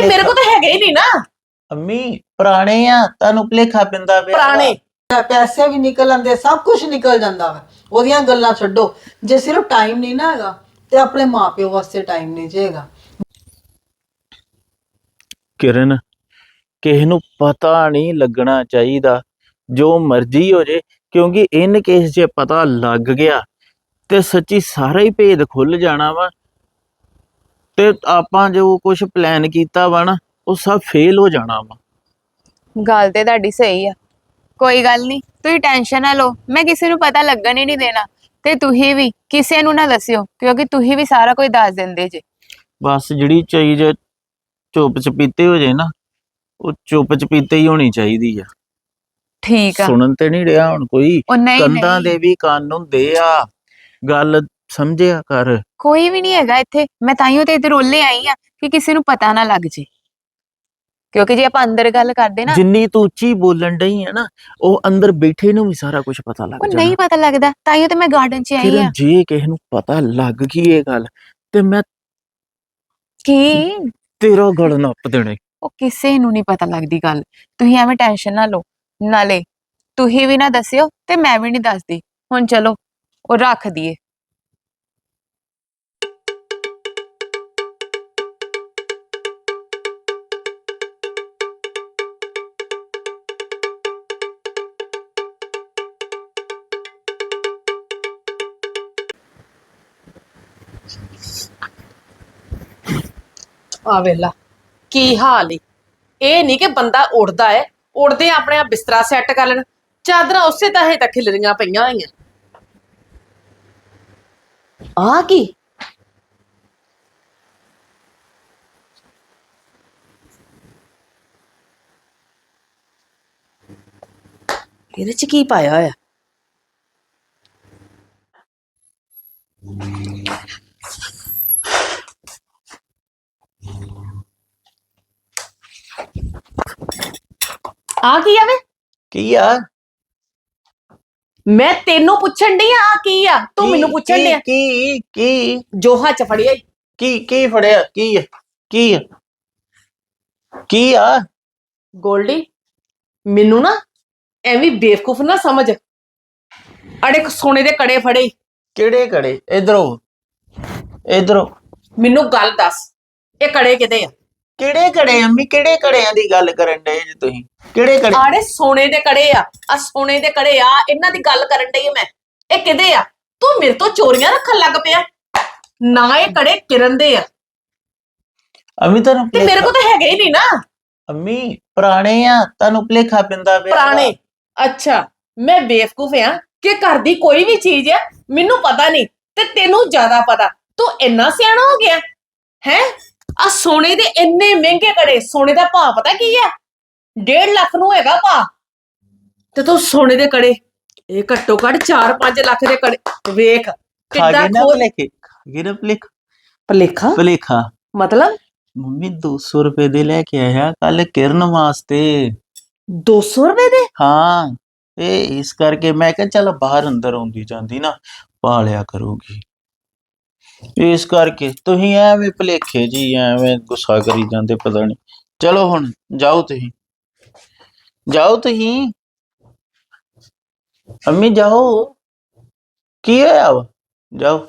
ਤੇ ਮੇਰੇ ਕੋਲ ਤਾਂ ਹੈਗੇ ਹੀ ਨਹੀਂ ਨਾ। ਅੰਮੀ ਪੁਰਾਣੇ ਆ ਤੁਹਾਨੂੰ ਭੁਲੇਖਾ ਪੈਂਦਾ ਪਿਆ ਪੁਰਾਣੇ। ਪੈਸੇ ਵੀ ਨਿਕਲ ਆਉਂਦੇ ਸਭ ਕੁਝ ਨਿਕਲ ਜਾਂਦਾ ਵਾ। ਉਹਦੀਆਂ ਗੱਲਾਂ ਛੱਡੋ। ਜੇ ਸਿਰਫ ਟਾਈਮ ਨਹੀਂ ਨਾ ਹੈਗਾ ਤੇ ਆਪਣੇ ਮਾਪਿਓ ਵਾਸਤੇ ਟਾਈਮ ਨਹੀਂ ਜੇਗਾ ਕਿਰਨ ਕਿਸੇ ਨੂੰ ਪਤਾ ਨਹੀਂ ਲੱਗਣਾ ਚਾਹੀਦਾ। ਜੋ ਮਰਜ਼ੀ ਹੋ ਜੇ ਕਿਉਂਕਿ ਇਨ ਕੇਸ ਜੇ ਪਤਾ ਲੱਗ ਗਿਆ। ਤੇ ਸੱਚੀ ਸਾਰਾ ਹੀ ਭੇਦ ਖੁੱਲ ਜਾਣਾ ਵਾ। ਤੇ ਆਪਾਂ ਜੋ ਕੁਝ ਪਲਾਨ ਕੀਤਾ ਵਾ ਨਾ ਉਹ ਸਭ ਫੇਲ ਹੋ ਜਾਣਾ ਵਾ। ਗੱਲ ਤੇ ਤੁਹਾਡੀ ਸਹੀ ਆ। ਕੋਈ ਗੱਲ ਨਹੀਂ ਤੁਸੀਂ ਟੈਨਸ਼ਨ ਨਾ ਲਓ। ਮੈਂ ਕਿਸੇ ਨੂੰ ਪਤਾ ਲੱਗਣ ਹੀ ਨਹੀਂ ਦੇਣਾ। ਤੇ ਤੁਸੀਂ ਵੀ ਕਿਸੇ ਨੂੰ ਨਾ ਦੱਸਿਓ ਕਿਉਂਕਿ ਤੁਸੀਂ ਵੀ ਸਾਰਾ ਕੁਝ ਦੱਸ ਦਿੰਦੇ ਜੇ। ਬਸ ਜਿਹੜੀ ਚੀਜ਼ ਚੁੱਪ ਚਪੀਤੇ ਹੋ ਜੇ ਨਾ ਉਹ ਚੁੱਪ ਚਪੀਤੇ ਹੀ ਹੋਣੀ ਚਾਹੀਦੀ ਆ। ਠੀਕ ਆ। ਸੁਣਨ ਤੇ ਨਹੀਂ ਰਿਹਾ ਹੁਣ ਕੋਈ। ਉਹ ਨਹੀਂ ਕੰਧਾਂ ਨਹੀਂ। ਦੇ ਵੀ ਕੰਨ ਹੁੰਦੇ ਆ। ਗੱਲ ਸਮਝਿਆ ਕਰ। ਕੋਈ ਵੀ ਨਹੀਂ ਹੈਗਾ ਇੱਥੇ। ਮੈਂ ਤਾਈਓ ਤੇ ਇੱਧਰ ਰੋਲੇ ਆਈ ਆ ਕਿ ਕਿਸੇ ਨੂੰ ਪਤਾ ਨਾ ਲੱਗ ਜੇ। ਕਿਉਂਕਿ ਜੇ ਆਪਾਂ ਅੰਦਰ ਗੱਲ ਕਰਦੇ ਨਾ ਜਿੰਨੀ ਤੂੰ ਉੱਚੀ ਬੋਲਣ ਡਈ ਹੈ ਨਾ ਉਹ ਅੰਦਰ ਬੈਠੇ ਨੂੰ ਵੀ ਸਾਰਾ ਕੁਝ ਪਤਾ ਲੱਗ ਉਹ ਜਾਣਾ। ਨਹੀਂ ਪਤਾ ਲੱਗਦਾ। ਤਾਈਓ ਤੇ ਮੈਂ ਗਾਰਡਨ 'ਚ ਆਈ ਕਿਰਨ ਆ ਜੇ ਕਿਸੇ ਨੂੰ ਪਤਾ ਲੱਗ ਗਈ ਇਹ ਗੱਲ ਤੇ ਮੈਂ ਕੀ? ਤੇਰਾ ਗਲ ਨੱਪ ਦੇਣੇ। ਉਹ ਕਿਸੇ ਨੂੰ ਨਹੀਂ ਪਤਾ ਲੱਗਦੀ ਗੱਲ। ਤੁਸੀਂ ਐਵੇਂ ਟੈਨਸ਼ਨ ਨਾ ਲਓ। ਨਾਲੇ ਤੁਸੀਂ ਵੀ ਨਾ ਦੱਸਿਓ ਤੇ ਮੈਂ ਵੀ ਨਹੀਂ ਦੱਸਦੀ। ਹੁਣ ਚਲੋ ਉਹ ਰੱਖ ਦਈਏ। ਆ ਵੇਲਾ ਕੀ ਹਾਲ ਈ। ਇਹ ਨਹੀਂ ਕਿ ਬੰਦਾ ਉੜਦਾ ਏ। ਉੜਦੇ ਆਪਣੇ ਆਪ ਬਿਸਤਰਾ ਸੈੱਟ ਕਰ ਲੈਣ। ਚਾਦਰਾਂ ਉਸੇ ਤਾਹੇ ਤੱਕ ਖਿਲਰੀਆਂ ਪਈਆਂ ਹੋਈਆਂ। ਆ ਕੀ? ਇਹਦੇ ਚ ਕੀ ਪਾਇਆ ਹੋਇਆ? ਆ ਕੀ ਆਵੇ ਕੀ ਆ? ਮੈਂ ਤੈਨੂੰ ਪੁੱਛਣ ਡਈ ਆ ਕੀ ਆ? ਤੂੰ ਕੀ- ਮੈਨੂੰ ਪੁੱਛਣ ਕੀ- ਡਿਆ। ਕੀ ਕੀ? ਜੋਹਾ ਚ ਫੜਿਆ ਈ। ਕੀ ਕੀ ਫੜਿਆ? ਕੀ ਆ? ਕੀ ਆ? ਕੀ ਆ? ਗੋਲਡੀ ਮੈਨੂੰ ਨਾ ਐਵੇਂ ਬੇਵਕੂਫ ਨਾ ਸਮਝ। ਅੜੇ ਕੋ ਸੋਨੇ ਦੇ ਕੜੇ ਫੜੇ। ਈ। ਕਿਹੜੇ ਕੜੇ? ਇਧਰੋਂ। ਇਧਰੋਂ। ਮੈਨੂੰ ਗੱਲ ਦੱਸ ਇਹ ਕੜੇ ਕਿਤੇ ਆ? ਕਿਹੜੇ ਕੜੇ ਅੰਮੀ ਕਿਹੜੇ ਕੜਿਆਂ ਦੀ ਗੱਲ ਕਰਨ ਡਏ ਜੀ ਤੁਸੀਂ? ਕਿਹੜੇ ਕੜੇ ਆੜੇ ਸੋਨੇ ਦੇ ਕੜੇ ਆ। ਆ ਸੋਨੇ ਦੇ ਕੜੇ ਆ ਇਹਨਾਂ ਦੀ ਗੱਲ ਕਰਨ ਡਈ ਮੈਂ। ਇਹ ਕਿਦੇ ਆ? ਤੂੰ ਮੇਰੇ ਤੋਂ ਚੋਰੀਆਂ ਰੱਖਣ ਲੱਗ ਪਿਆ। ਨਾ ਇਹ ਕੜੇ ਕਿਰਨ ਦੇ ਆ। ਅੰਮੀ ਤੁਹਾਨੂੰ ਤੇ ਮੇਰੇ ਕੋਲ ਤਾਂ ਹੈਗੇ ਹੀ ਨਹੀਂ ਨਾ। ਅੰਮੀ ਪੁਰਾਣੇ ਆ। ਤੁਹਾਨੂੰ ਭੁਲੇਖਾ ਪੈਂਦਾ ਪਿਆ। ਪੁਰਾਣੇ। ਅੱਛਾ ਮੈਂ ਬੇਵਕੂਫ ਆ। ਕਿ ਘਰ ਦੀ ਕੋਈ ਵੀ ਚੀਜ਼ ਆ ਮੈਨੂੰ ਪਤਾ ਨਹੀਂ ਤੇ ਤੈਨੂੰ ਜ਼ਿਆਦਾ ਪਤਾ। ਤੂੰ ਇੰਨਾ ਸਿਆਣਾ ਹੋ ਗਿਆ ਹੈ? ਆ ਸੋਨੇ ਦੇ ਇੰਨੇ ਮਹਿੰਗੇ ਕੜੇ ਸੋਨੇ ਦਾ ਭਾਅ ਪਤਾ ਕੀ ਆ? 1.5 ਲੱਖ ਨੂੰ ਹੈਗਾ ਭਾਅ। ਤੇ ਤੂੰ ਸੋਨੇ ਦੇ ਕੜੇ ਇਹ ਘੱਟੋ ਘੱਟ 4-5 ਲੱਖ ਦੇ ਕੜੇ ਵੇਖ ਕਿੱਦਾਂ ਖੋਲ ਭੁਲੇਖੇ ਖਾ ਗਏ ਨਾ ਭੁਲੇਖਾ? ਭਲੇਖਾ? ਭੁਲੇਖਾ। ਮਤਲਬ? ਮੰਮੀ 200 ਰੁਪਏ ਦੇ ਲੈ ਕੇ ਆਇਆ ਕੱਲ ਕਿਰਨ ਵਾਸਤੇ। 200 ਰੁਪਏ ਦੇ? ਹਾਂ ਇਹ ਇਸ ਕਰਕੇ ਮੈਂ ਕਿਹਾ ਚੱਲ ਬਾਹਰ ਅੰਦਰ ਆਉਂਦੀ ਜਾਂਦੀ ਨਾ ਪਾਲਿਆ ਕਰੂਗੀ। ਇਸ ਕਰਕੇ ਤੁਸੀਂ ਐਵੇਂ ਭਲੇਖੇ ਜੀ, ਐਵੇਂ ਗੁੱਸਾ ਕਰੀ ਜਾਂਦੇ, ਪਤਾ ਨਹੀਂ ਚਲੋ ਹੁਣ, ਜਾਓ ਤੁਸੀਂ। ਜਾਓ ਤੁਸੀਂ। ਅੰਮੀ, ਜਾਓ। ਕੀ ਹੈ ਵਾ? ਜਾਓ।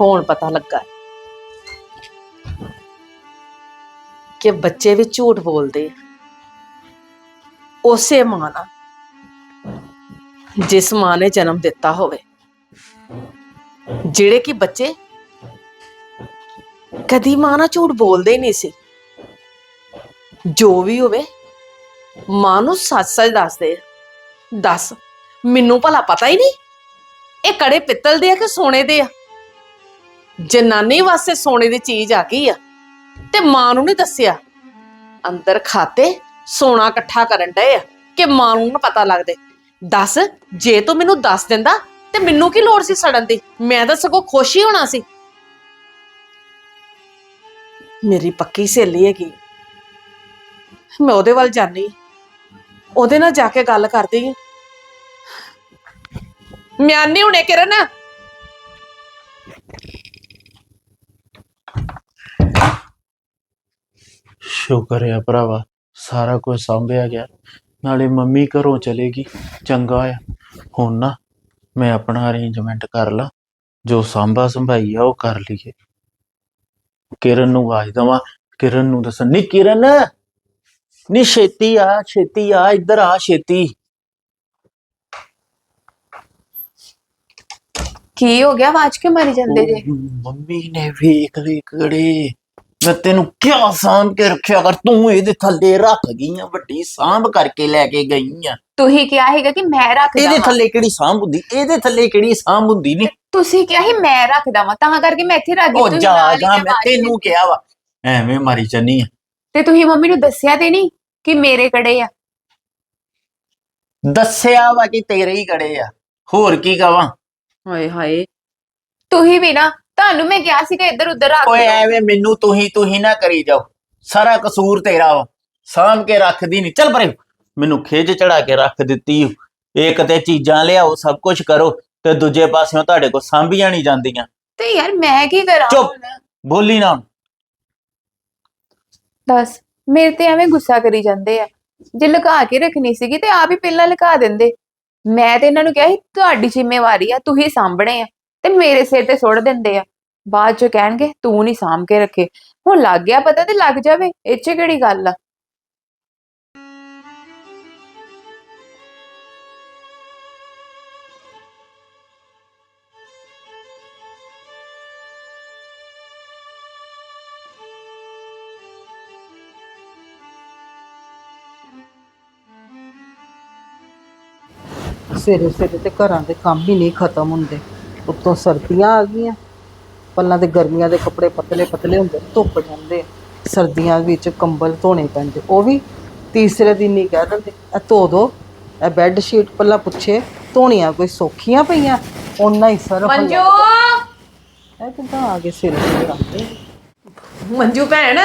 ਹੁਣ ਪਤਾ ਲੱਗਾ। ਕਿ ਬੱਚੇ ਵੀ ਝੂਠ ਬੋਲਦੇ ਆ। ਉਸੇ ਮਾਂ ਨਾਲ, ਜਿਸ ਮਾਂ ਨੇ ਜਨਮ ਦਿੱਤਾ ਹੋਵੇ। ਜਿਹੜੇ ਕਿ ਬੱਚੇ ਕਦੀ ਮਾਂ ਨਾਲ ਝੂਠ ਬੋਲਦੇ ਹੀ ਨਹੀਂ ਸੀ। ਜੋ ਵੀ ਹੋਵੇ, ਮਾਂ ਨੂੰ ਸੱਚ ਸੱਚ ਦੱਸਦੇ ਆ। ਦੱਸ, ਮੈਨੂੰ ਭਲਾ ਪਤਾ ਹੀ ਨਹੀਂ। ਇਹ ਕੜੇ ਪਿੱਤਲ ਦੇ ਆ ਕਿ ਸੋਨੇ ਦੇ ਆ? ਜਨਾਨੀ ਵਾਸਤੇ ਸੋਨੇ ਦੀ ਚੀਜ਼ ਆ ਗਈ ਆ। ਤੇ ਮਾਂ ਨੂੰ ਨਹੀਂ ਦੱਸਿਆ। ਅੰਦਰ ਖਾਤੇ ਸੋਨਾ ਇਕੱਠਾ ਕਰਨ ਡਏ ਆ ਕਿ ਮਾਂ ਨੂੰ ਨਾ ਪਤਾ ਲੱਗਦੇ। ਦੱਸ, ਜੇ ਤੂੰ ਮੈਨੂੰ ਦੱਸ ਦਿੰਦਾ ਤੇ ਮੈਨੂੰ ਕੀ ਲੋੜ ਸੀ ਸੜਨ ਦੀ? ਮੈਂ ਤਾਂ ਸਗੋਂ ਖੁਸ਼ ਹੀ ਹੋਣਾ ਸੀ। ਮੇਰੀ ਪੱਕੀ ਸਹੇਲੀ ਹੈਗੀ। ਮੈਂ ਉਹਦੇ ਵੱਲ ਜਾਣੀ ਉਹਦੇ ਨਾਲ ਜਾ ਕੇ ਗੱਲ ਕਰਦੀ। ਆ ਮਿਆਨੀ ਹੁਣੇ ਕਿਰਨ। ਸ਼ੁਕਰ ਆ ਭਰਾਵਾ ਸਾਰਾ ਕੁਝ ਸੰਭਿਆ ਗਿਆ। ਨਾਲੇ ਮੰਮੀ ਘਰੋਂ ਚਲੇਗੀ ਚੰਗਾ ਆ। ਹੁਣ ਨਾ ਮੈਂ ਆਪਣਾ ਅਰੇਂਜਮੈਂਟ ਕਰ ਲਾ ਜੋ ਸੰਭਾ ਸੰਭਾਈ ਆ ਉਹ ਕਰ ਲਈਏ। ਕਿਰਨ ਨੂੰ ਆਵਾਜ਼ ਦਵਾਂ ਕਿਰਨ ਨੂੰ ਦੱਸਾਂ ਨੀ ਕਿਰਨ! ਨੀ ਛੇਤੀ ਆ ਛੇਤੀ ਆ ਇੱਧਰ ਆ ਛੇਤੀ। ਕੀ ਹੋ ਗਿਆ? ਆਵਾਜ਼ ਕਿਉਂ ਮਾਰੀ ਜਾਂਦੇ ਜੇ? ਮੰਮੀ ਨੇ ਵੇਖ ਲਈ ਕੜੇ ਮੈਂ ਤੈਨੂੰ ਕਿਆ ਸਾਂਭ ਕੇ ਰੱਖਿਆ ਕਰ? ਤੂੰ ਇਹਦੇ ਥੱਲੇ ਰੱਖ ਗਈ ਆ ਵੱਡੀ ਸਾਂਭ ਕਰਕੇ ਲੈ ਕੇ ਗਈ ਆ ਤੁਸੀਂ ਕਿਹਾ ਹੈਗਾ ਕਿ ਮੈਂ ਰੱਖ ਇਹਦੇ ਦਵਾਂ ਥੱਲੇ ਕਿਹੜੀ ਸਾਂਭ ਹੁੰਦੀ? ਇਹਦੇ ਥੱਲੇ ਕਿਹੜੀ ਸਾਂਭ ਹੁੰਦੀ ਨਹੀਂ ਤੁਸੀਂ ਕਿਹਾ ਸੀ ਮੈਂ ਰੱਖ ਦਵਾਂ ਤਾਂ ਕਰਕੇ ਮੈਂ ਇੱਥੇ ਰੱਖ ਗਈ ਉਹ ਤੁਸੀਂ ਜਾ ਨਾਲ ਹੀ ਜਾ ਮੈਂ ਤੈਨੂੰ ਕਿਹਾ ਵਾ। ਐਵੇਂ ਮਾਰੀ ਚੰਨੀ ਆ। ਤੇ ਤੁਸੀਂ ਮੰਮੀ ਨੂੰ ਦੱਸਿਆ ਤੇ ਨਹੀਂ ਕਿ ਮੇਰੇ ਕੜੇ ਆ? ਦੱਸਿਆ ਵਾ ਕਿ ਤੇਰੇ ਹੀ ਕੜੇ ਆ। ਹੋਰ ਕੀ ਕਵਾਂ? ਹਾਏ ਹਾਏ। ਤੁਸੀਂ ਵੀ ਨਾ ਤੁਹਾਨੂੰ ਮੈਂ ਕਿਹਾ ਸੀਗਾ ਇੱਧਰ ਉੱਧਰ ਰੱਖ ਓਏ ਦਿਓ। ਐਵੇਂ ਮੈਨੂੰ ਤੂੰ ਹੀ ਤੂੰ ਹੀ ਨਾ ਕਰੀ ਜਾਓ ਸਾਰਾ ਕਸੂਰ ਤੇਰਾ ਵਾ ਸਾਂਭ ਕੇ ਰੱਖਦੀ ਨਹੀਂ ਚੱਲ ਪਰੇ ਮੈਨੂੰ ਖੇਜ ਚੜਾ ਕੇ ਰੱਖ ਦਿੱਤੀ ਓ। ਇੱਕ ਤੇ ਚੀਜ਼ਾਂ ਲਿਆਓ ਸਭ ਕੁਝ ਕਰੋ ਤੇ ਦੂਜੇ ਪਾਸਿਓਂ ਤੁਹਾਡੇ ਕੋਲ ਸਾਂਭੀਆਂ ਨਹੀਂ ਜਾਂਦੀਆਂ ਤੇ ਯਾਰ ਮੈਂ ਕੀ ਕਰਾਂ ਚੁੱਪ। ਹੁਣ? ਬੋਲੀ ਨਾ ਹੁਣ। ਦੱਸ ਮੇਰੇ ਤੇ ਐਵੇਂ ਗੁੱਸਾ ਕਰੀ ਜਾਂਦੇ ਆ ਜੇ ਲੁਕਾ ਕੇ ਰੱਖਣੀ ਸੀਗੀ ਤੇ ਆਪ ਹੀ ਪਹਿਲਾਂ ਲੁਕਾ ਦਿੰਦੇ ਮੈਂ ਤੇ ਇਹਨਾਂ ਨੂੰ ਕਿਹਾ ਸੀ ਤੁਹਾਡੀ ਜ਼ਿੰਮੇਵਾਰੀ ਆ ਤੁਸੀਂ ਸਾਂਭਣੇ ਆ ਤੇ ਮੇਰੇ ਸਿਰ ਤੇ ਸੁੱਟ ਦਿੰਦੇ ਆ। ਬਾਅਦ ਚ ਕਹਿਣਗੇ, ਤੂੰ ਨਹੀਂ ਸਾਂਭ ਕੇ ਰੱਖੇ। ਹੁਣ ਲੱਗ ਗਿਆ ਪਤਾ ਤੇ ਲੱਗ ਜਾਵੇ, ਇਹ ਚ ਕਿਹੜੀ ਗੱਲ ਆ? ਸਵੇਰੇ ਸਵੇਰੇ ਤੇ ਘਰਾਂ ਦੇ ਕੰਮ ਹੀ ਨਹੀਂ ਖਤਮ ਹੁੰਦੇ। ਉੱਤੋਂ ਸਰਦੀਆਂ ਆ ਗਈਆਂ। ਪੱਲਾਂ ਤੇ ਗਰਮੀਆਂ ਦੇ ਕੱਪੜੇ ਪਤਲੇ ਪਤਲੇ ਹੁੰਦੇ ਧੁੱਪ ਜਾਂਦੇ। ਸਰਦੀਆਂ ਵਿੱਚ ਕੰਬਲ ਧੋਣੇ ਪੈਂਦੇ। ਉਹ ਵੀ ਤੀਸਰੇ ਦਿਨ ਹੀ ਕਹਿ ਦਿੰਦੇ ਇਹ ਧੋ ਦੋ ਇਹ ਬੈੱਡ ਸ਼ੀਟ ਪੱਲਾ ਪੁੱਛੇ ਧੋਣੀਆਂ ਕੋਈ ਸੌਖੀਆਂ ਪਈਆਂ? ਓਨਾ ਹੀ ਸਰਫ ਮੰਜੂ! ਇਹ ਕਿੱਦਾਂ ਆ ਗਏ ਸਵੇਰੇ ਆਉਂਦੇ ਮੰਜੂ ਭੈਣ!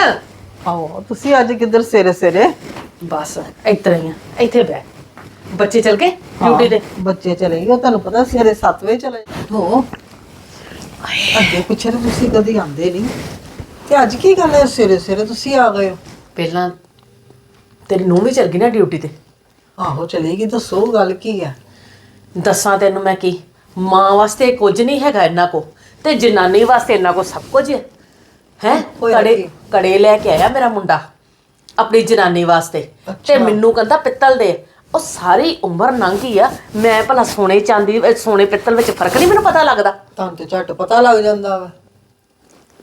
ਆਓ ਤੁਸੀਂ ਅੱਜ ਕਿੱਧਰ ਸਵੇਰੇ ਸਵੇਰੇ ਬਸ ਇਤਰਾ ਹੀ ਆ ਇੱਥੇ ਬੈ ਬੱਚੇ ਚਲ ਗਏ ਡਿਊਟੀ ਤੇ? ਬੱਚੇ ਚਲੇ ਗਏ ਉਹ ਤੁਹਾਨੂੰ ਪਤਾ ਸਵੇਰੇ 7 ਵਜੇ ਚਲੇ ਹੋ। ਅੱਗੇ ਪਿੱਛੇ ਤਾਂ ਤੁਸੀਂ ਕਦੀ ਆਉਂਦੇ ਨਹੀਂ। ਤੇ ਅੱਜ ਕੀ ਗੱਲ ਹੈ ਸਵੇਰੇ ਸਵੇਰੇ ਤੁਸੀਂ ਆ ਗਏ ਹੋ? ਪਹਿਲਾਂ ਤੇਰੀ ਨੂੰਹ ਵੀ ਚਲ ਗਈ ਨਾ ਡਿਊਟੀ ਤੇ। ਆਹੋ ਚਲੇਗੀ ਦੱਸੋ ਗੱਲ ਕੀ ਹੈ? ਦੱਸਾਂ ਤੈਨੂੰ ਮੈਂ ਕੀ ਮਾਂ ਵਾਸਤੇ ਕੁਝ ਨਹੀਂ ਹੈਗਾ ਇਹਨਾਂ ਕੋ ਤੇ ਜਨਾਨੀ ਵਾਸਤੇ ਇਹਨਾਂ ਕੋ ਸਭ ਕੁਝ ਹੈ। ਹੈ? ਹੋਇਆ ਕੜੇ ਕੀ? ਕੜੇ ਲੈ ਕੇ ਆਇਆ ਮੇਰਾ ਮੁੰਡਾ ਆਪਣੀ ਜਨਾਨੀ ਵਾਸਤੇ। ਤੇ। ਮੈਨੂੰ ਕਹਿੰਦਾ ਪਿੱਤਲ ਦੇ ਉਹ ਸਾਰੀ ਉਮਰ ਲੰਘ ਆ। ਮੈਂ ਭਲਾ ਸੋਨੇ ਚਾਂਦੀ ਸੋਨੇ ਪਿੱਤਲ ਵਿੱਚ ਫ਼ਰਕ ਨਹੀਂ ਮੈਨੂੰ ਪਤਾ ਲੱਗਦਾ। ਤੁਹਾਨੂੰ ਤੇ ਝੱਟ ਪਤਾ ਲੱਗ ਜਾਂਦਾ ਵਾ।